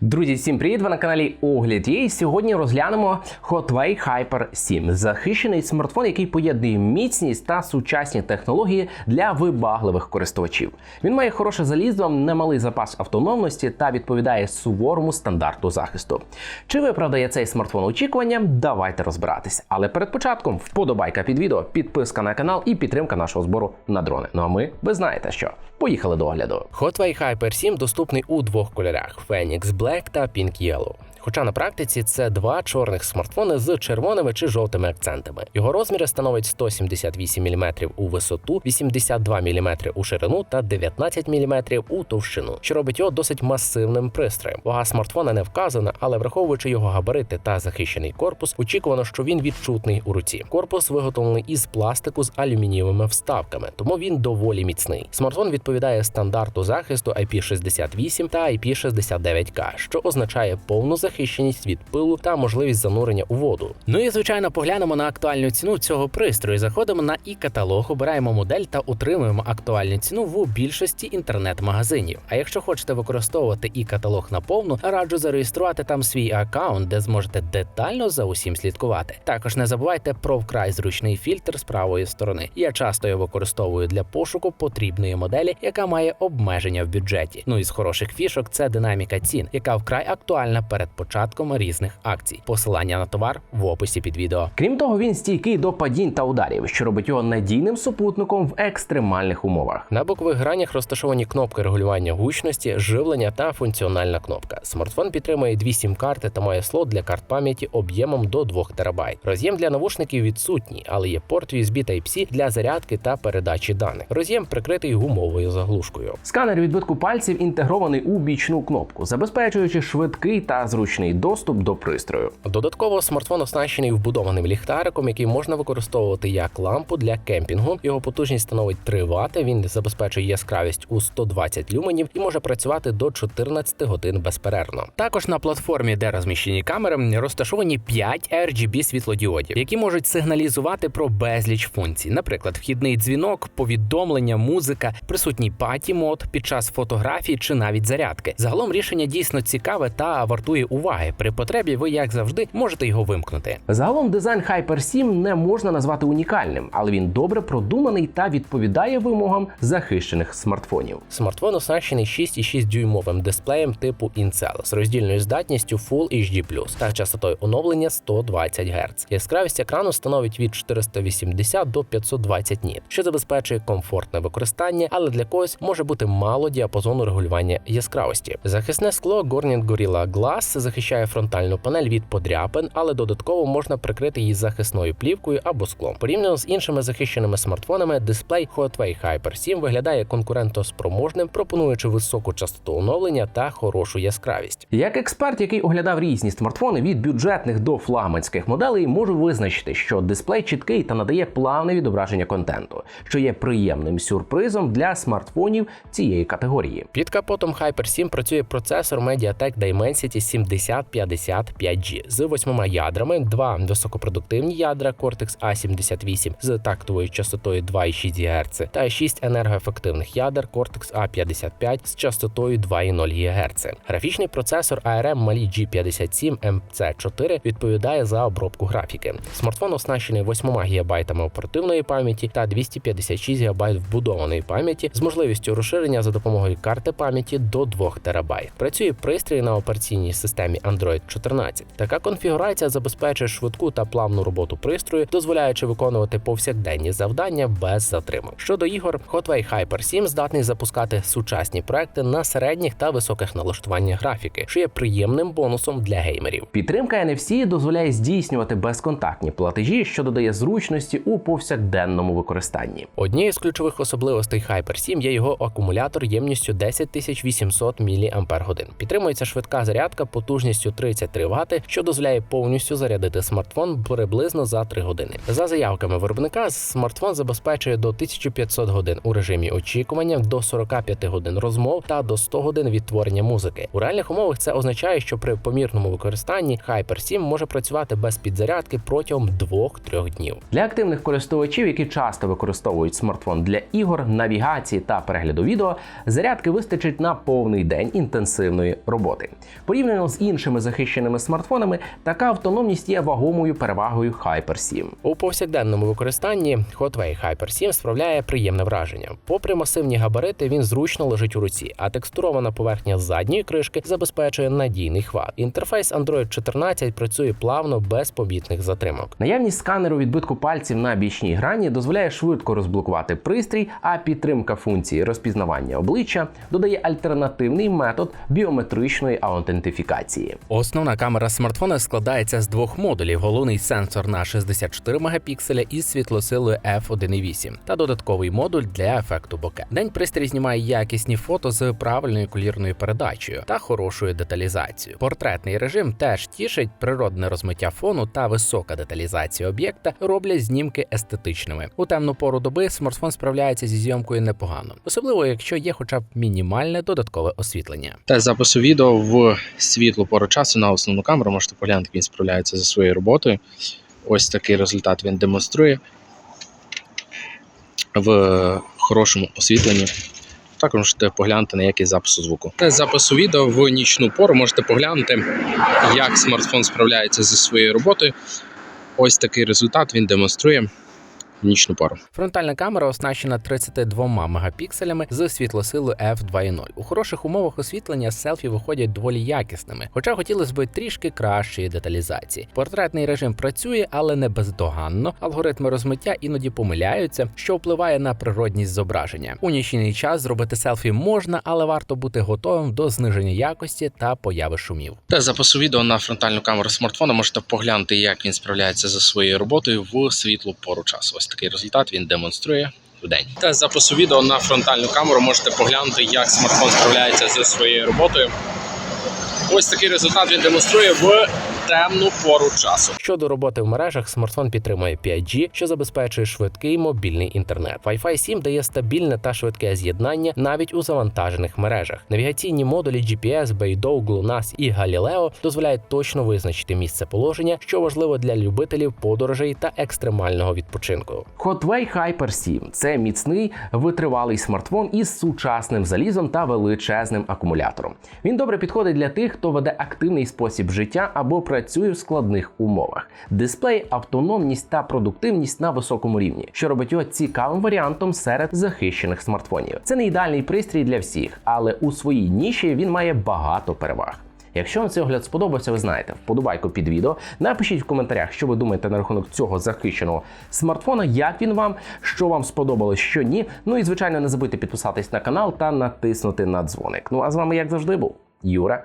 Друзі, всім привіт! Ви на каналі Огляд є. І сьогодні розглянемо Hotway Hyper 7 захищений смартфон, який поєднує міцність та сучасні технології для вибагливих користувачів. Він має хороше залізо, немалий запас автономності та відповідає суворому стандарту захисту. Чи виправдає цей смартфон очікування? Давайте розбиратись. Але перед початком вподобайка під відео, підписка на канал і підтримка нашого збору на дрони. Ну а ми ви знаєте що. Поїхали до огляду. Hotway Hyper 7 доступний у двох кольорах: Phoenix Black та Pink Yellow. Хоча на практиці це два чорних смартфони з червоними чи жовтими акцентами. Його розміри становить 178 мм у висоту, 82 мм у ширину та 19 мм у товщину, що робить його досить масивним пристроєм. Вага смартфона не вказана, але враховуючи його габарити та захищений корпус, очікувано, що він відчутний у руці. Корпус виготовлений із пластику з алюмінієвими вставками, тому він доволі міцний. Смартфон відповідає стандарту захисту IP68 та IP69K, що означає повну захищеність від пилу та можливість занурення у воду. Ну і звичайно, поглянемо на актуальну ціну цього пристрою. Заходимо на і каталог, обираємо модель та отримуємо актуальну ціну в більшості інтернет-магазинів. А якщо хочете використовувати і каталог наповну, раджу зареєструвати там свій аккаунт, де зможете детально за усім слідкувати. Також не забувайте про вкрай зручний фільтр з правої сторони. Я часто його використовую для пошуку потрібної моделі, яка має обмеження в бюджеті. Ну і з хороших фішок це динаміка цін, яка вкрай актуальна перед початком різних акцій. Посилання на товар в описі під відео. Крім того, він стійкий до падінь та ударів, що робить його надійним супутником в екстремальних умовах. На бокових гранях розташовані кнопки регулювання гучності, живлення та функціональна кнопка. Смартфон підтримує дві сім-карти та має слот для карт пам'яті об'ємом до 2 терабайт. Роз'єм для навушників відсутній, але є порт USB Type-C для зарядки та передачі даних. Роз'єм прикритий гумовою заглушкою. Сканер відбитку пальців інтегрований у бічну кнопку, забезпечуючи швидкий та зручний доступ до пристрою. Додатково смартфон оснащений вбудованим ліхтариком, який можна використовувати як лампу для кемпінгу. Його потужність становить 3 Вт, Він забезпечує яскравість у 120 люменів і може працювати до 14 годин безперервно. Також на платформі, де розміщені камери, розташовані 5 RGB світлодіодів, які можуть сигналізувати про безліч функцій, наприклад, вхідний дзвінок, повідомлення, музика, присутній паті мод під час фотографії чи навіть зарядки. Загалом рішення дійсно цікаве та вартує уваги. При потребі ви, як завжди, можете його вимкнути. Загалом дизайн Hyper 7 не можна назвати унікальним, але він добре продуманий та відповідає вимогам захищених смартфонів. Смартфон оснащений 6,6 дюймовим дисплеєм типу Incel з роздільною здатністю Full HD+, та частотою оновлення 120 Гц. Яскравість екрану становить від 480 до 520 ніт, що забезпечує комфортне використання, але для когось може бути мало діапазону регулювання яскравості. Захисне скло Corning Gorilla Glass захищає фронтальну панель від подряпин, але додатково можна прикрити її захисною плівкою або склом. Порівняно з іншими захищеними смартфонами, дисплей Hotway Hyper 7 виглядає конкурентоспроможним, пропонуючи високу частоту оновлення та хорошу яскравість. Як експерт, який оглядав різні смартфони від бюджетних до флагманських моделей, можу визначити, що дисплей чіткий та надає плавне відображення контенту, що є приємним сюрпризом для смартфонів цієї категорії. Під капотом Hyper 7 працює процесор MediaTek Dimensity 7055G з восьмома ядрами, два високопродуктивні ядра Cortex A78 з тактовою частотою 2,6 ГГц та 6 енергоефективних ядер Cortex A55 з частотою 2,0 ГГц. Графічний процесор ARM Mali G57 MC4 відповідає за обробку графіки. Смартфон оснащений 8 ГБ оперативної пам'яті та 256 ГБ вбудованої пам'яті з можливістю розширення за допомогою карти пам'яті до 2 ТБ. Працює пристрій на операційній системі Android 14. Така конфігурація забезпечує швидку та плавну роботу пристрою, дозволяючи виконувати повсякденні завдання без затримок. Щодо ігор, Hotway Hyper 7 здатний запускати сучасні проекти на середніх та високих налаштуваннях графіки, що є приємним бонусом для геймерів. Підтримка NFC дозволяє здійснювати безконтактні платежі, що додає зручності у повсякденному використанні. Однією з ключових особливостей Hyper 7 є його акумулятор ємністю 10 800 мАч. Підтримується швидка зарядка потужністю потужністю 33 Вт, що дозволяє повністю зарядити смартфон приблизно за 3 години. За заявками виробника, смартфон забезпечує до 1500 годин у режимі очікування, до 45 годин розмов та до 100 годин відтворення музики. У реальних умовах це означає, що при помірному використанні Hyper 7 може працювати без підзарядки протягом 2-3 днів. Для активних користувачів, які часто використовують смартфон для ігор, навігації та перегляду відео, зарядки вистачить на повний день інтенсивної роботи. Порівняно з іншими захищеними смартфонами, така автономність є вагомою перевагою Hyper 7. У повсякденному використанні Hotway Hyper 7 справляє приємне враження. Попри масивні габарити, він зручно лежить у руці, а текстурована поверхня задньої кришки забезпечує надійний хват. Інтерфейс Android 14 працює плавно без помітних затримок. Наявність сканеру відбитку пальців на бічній грані дозволяє швидко розблокувати пристрій, а підтримка функції розпізнавання обличчя додає альтернативний метод біометричної аутентифікації. Основна камера смартфона складається з двох модулів: головний сенсор на 64 мегапікселя із світлосилою f1.8 та додатковий модуль для ефекту боке. День пристрій знімає якісні фото з правильною колірною передачею та хорошою деталізацією. Портретний режим теж тішить природне розмиття фону та висока деталізація об'єкта роблять знімки естетичними. У темну пору доби смартфон справляється зі зйомкою непогано, особливо якщо є хоча б мінімальне додаткове освітлення. Тест запису відео в світлу пору часу на основну камеру. Можете поглянути, як він справляється зі своєю роботою. Ось такий результат він демонструє в хорошому освітленні. Також можете поглянути на якість запису звуку. Запису відео в нічну пору можете поглянути, як смартфон справляється зі своєю роботою. Ось такий результат він демонструє нічну пору. Фронтальна камера оснащена 32 мегапікселями з світлосилою f2.0. У хороших умовах освітлення селфі виходять доволі якісними, хоча хотілося б трішки кращої деталізації. Портретний режим працює, але не бездоганно. Алгоритми розмиття іноді помиляються, що впливає на природність зображення. У нічний час зробити селфі можна, але варто бути готовим до зниження якості та появи шумів. Тест запису відео на фронтальну камеру смартфона можете поглянути, як він справляється зі своєю роботою в світлу пору часу. Ось такий результат він демонструє в день. Та запису відео на фронтальну камеру можете поглянути, як смартфон справляється зі своєю роботою. Ось такий результат він демонструє в темну пору часу. Щодо роботи в мережах, смартфон підтримує 5G, що забезпечує швидкий мобільний інтернет. Wi-Fi 7 дає стабільне та швидке з'єднання навіть у завантажених мережах. Навігаційні модулі GPS, Beidou, GLONASS і Galileo дозволяють точно визначити місце положення, що важливо для любителів подорожей та екстремального відпочинку. Hotway Hyper 7 – це міцний витривалий смартфон із сучасним залізом та величезним акумулятором. Він добре підходить для тих, хто веде активний спосіб життя або працює в складних умовах. Дисплей, автономність та продуктивність на високому рівні, що робить його цікавим варіантом серед захищених смартфонів. Це не ідеальний пристрій для всіх, але у своїй ніші він має багато переваг. Якщо вам цей огляд сподобався, ви знаєте, вподобайку під відео. Напишіть в коментарях, що ви думаєте на рахунок цього захищеного смартфона, як він вам, що вам сподобалось, що ні. Ну і звичайно, не забудьте підписатись на канал та натиснути на дзвоник. Ну а з вами, як завжди, був Юра,